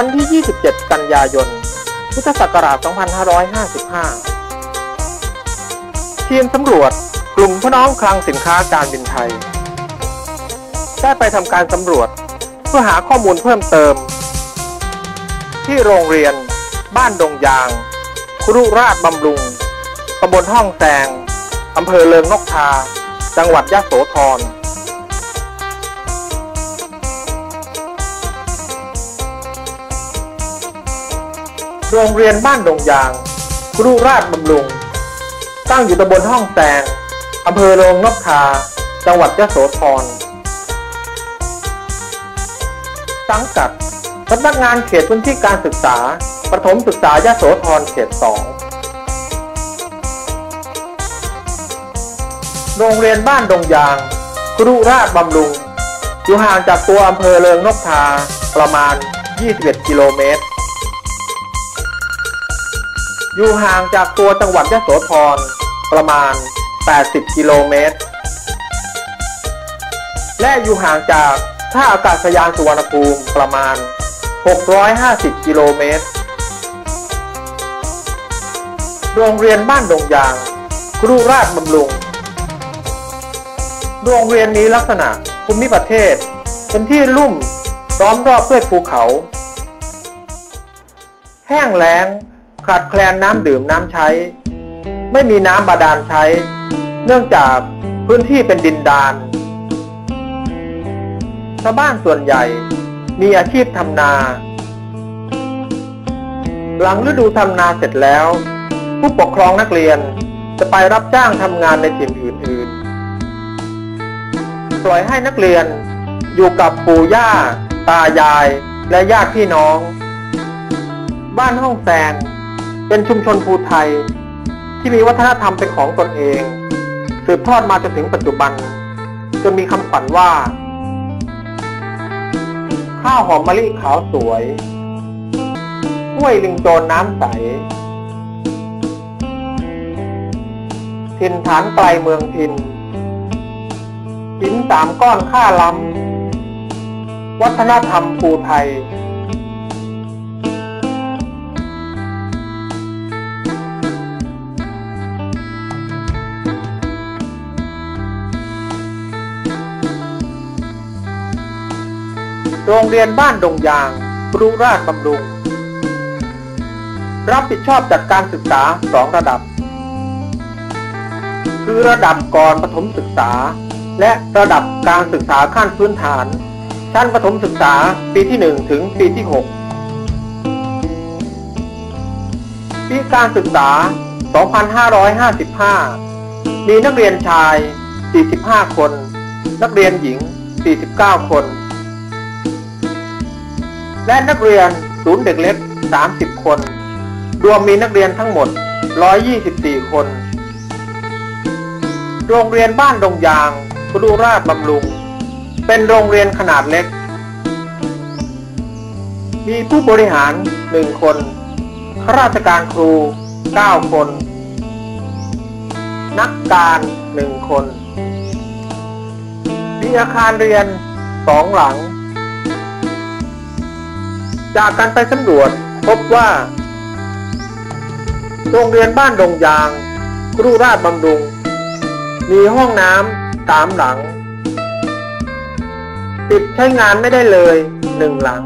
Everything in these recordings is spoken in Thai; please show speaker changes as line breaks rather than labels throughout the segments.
วันที่ 27 กันยายน พุทธศักราช 2555 ทีมสำรวจกลุ่มพน้องคลังสินค้าการบินไทย ได้ไปทำการสำรวจเพื่อหาข้อมูลเพิ่มเติม ที่โรงเรียน บ้านดงยาง ครุราชบำรุงตำบลห้องแซงอำเภอเลิงนกทา จังหวัดยะโสธร โรงเรียนบ้านดงยางครุราชบำรุง ตั้งอยู่ตำบลห้องแซงอำเภอเลิงนกทา จังหวัดยะโสธร สังกัดสำนักงานเขตพื้นที่การศึกษา ประถมศึกษายะโสธรเขต2โรงเรียนบ้านดงยางครุราชบำรุง อยู่ห่างจากตัวอำเภอเลิงนกทาประมาณ 21 กิโลเมตร อยู่ห่างจากตัวจังหวัดยะโสธรประมาณ 80 กิโลเมตร และอยู่ห่างจากท่าอากาศยานสุวรรณภูมิประมาณ 650 กิโลเมตร โรงเรียนบ้านดงยาง ครุราชบำรุง โรงเรียนนี้ลักษณะภูมิประเทศ เป็นที่ลุ่มล้อมรอบด้วยภูเขา แห้งแล้ง ขาดแคลนน้ำดื่มน้ำใช้ ไม่มีน้ำบาดาลใช้ เนื่องจากพื้นที่เป็นดินดานชาวบ้านส่วนใหญ่มีอาชีพทำนา หลังฤดูทำนาเสร็จแล้ว ผู้ปกครองนักเรียนจะไปรับจ้างทำงานในถิ่นอื่นๆ ปล่อยให้นักเรียนอยู่กับปู่ย่า ตายายและญาติพี่น้อง บ้านห้องแซง เป็นชุมชนภูไทย ที่มีวัฒนธรรมเป็นของตนเอง สืบทอดมาจนถึงปัจจุบัน จนมีคำขวัญว่า ข้าวหอมมะลิขาวสวยห้วยลิงโจรน้ำใสทินฐานไกลเมืองทินหินสามก้อนค่าล้ำวัฒนธรรมภูไทย โรงเรียนบ้านดงยางครุราชบำรุง รับผิดชอบจัดการศึกษาสองระดับ คือระดับก่อนประถมศึกษา และระดับการศึกษาขั้นพื้นฐาน ชั้นประถมศึกษาปีที่ 1 ถึงปีที่ 6 ปีการศึกษา 2555 มีนักเรียนชาย 45 คน นักเรียนหญิง 49 คน และนักเรียนศูนย์เด็กเล็ก 30 คน รวมมีนักเรียนทั้งหมด 124 คน โรงเรียนบ้านดงยางครุราชบำรุง เป็นโรงเรียนขนาดเล็ก มีผู้บริหาร 1 คนข้าราชการครู 9 คน นักการ 1 คน มีอาคารเรียน 2 หลัง จากการไปสำรวจพบว่า โรงเรียนบ้านดงยางครุราชบำรุง มีห้องน้ำสามหลังปิดใช้งานไม่ได้เลยหนึ่งหลัง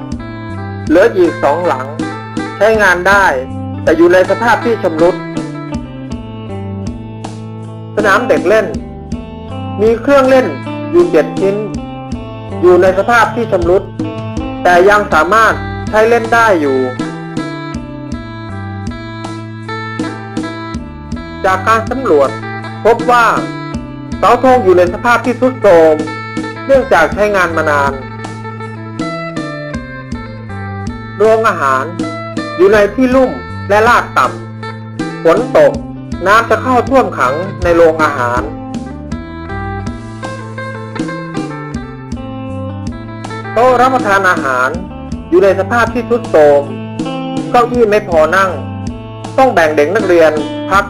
เหลืออีกสองหลัง ใช้งานได้ แต่อยู่ในสภาพที่ชำรุด สนามเด็กเล่น มีเครื่องเล่นอยู่เจ็ดชิ้น อยู่ในสภาพที่ชำรุด แต่ยังสามารถ ใช้เล่นได้อยู่ จากการสำรวจ พบว่าเสาธงอยู่ในสภาพที่ทรุดโทรมเนื่องจากใช้งานมานานโรงอาหารอยู่ในที่ลุ่มและลาดต่ำฝนตกน้ำจะเข้าท่วมขังในโรงอาหาร โต๊ะรับประทานอาหาร อยู่ในสภาพที่ทรุดโทรมเก้าอี้ไม่พอนั่ง ต้องแบ่งเด็กนักเรียนพัก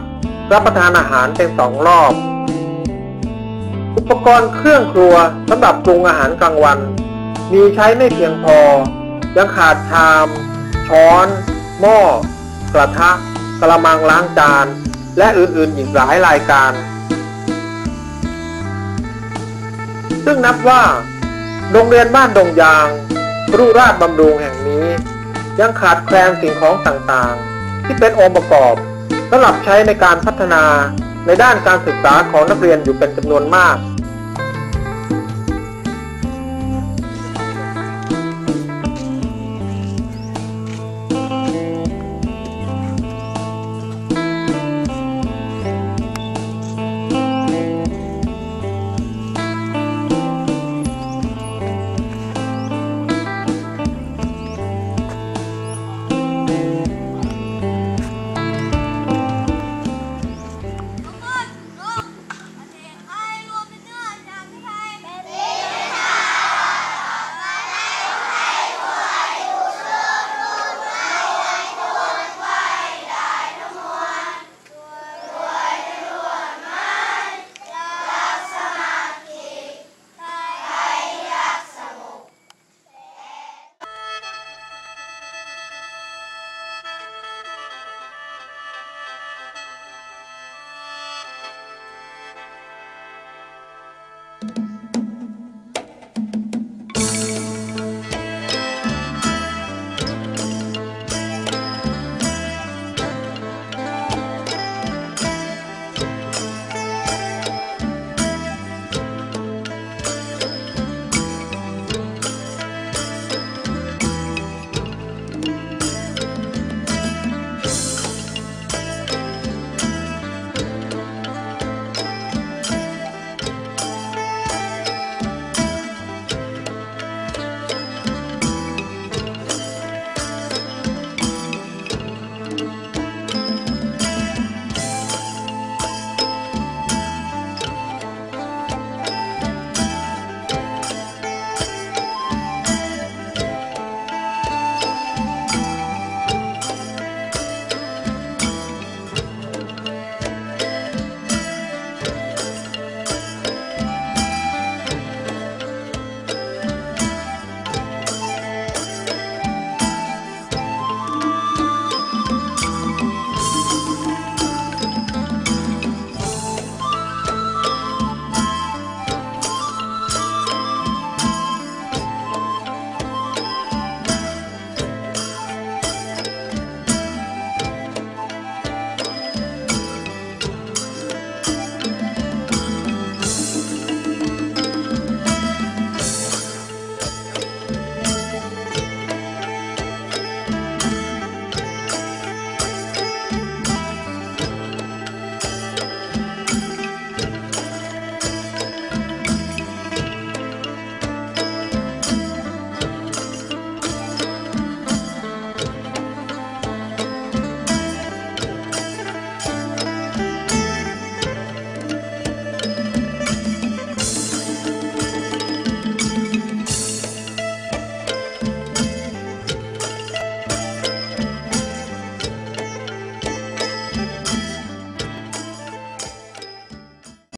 รับประทานอาหารเป็นสองรอบ อุปกรณ์เครื่องครัวสำหรับปรุงอาหารกลางวัน มีใช้ไม่เพียงพอ ยังขาดชาม ช้อน หม้อ กระทะกระมังล้างจาน และอื่นๆอีกหลายรายการ ซึ่งนับว่า โรงเรียนบ้านดงยาง รุราชบำรุงแห่งนี้ ยังขาดแคลนสิ่งของต่างๆ ที่เป็นองค์ประกอบสำหรับใช้ในการพัฒนาในด้านการศึกษาของนักเรียนอยู่เป็นจำนวนมาก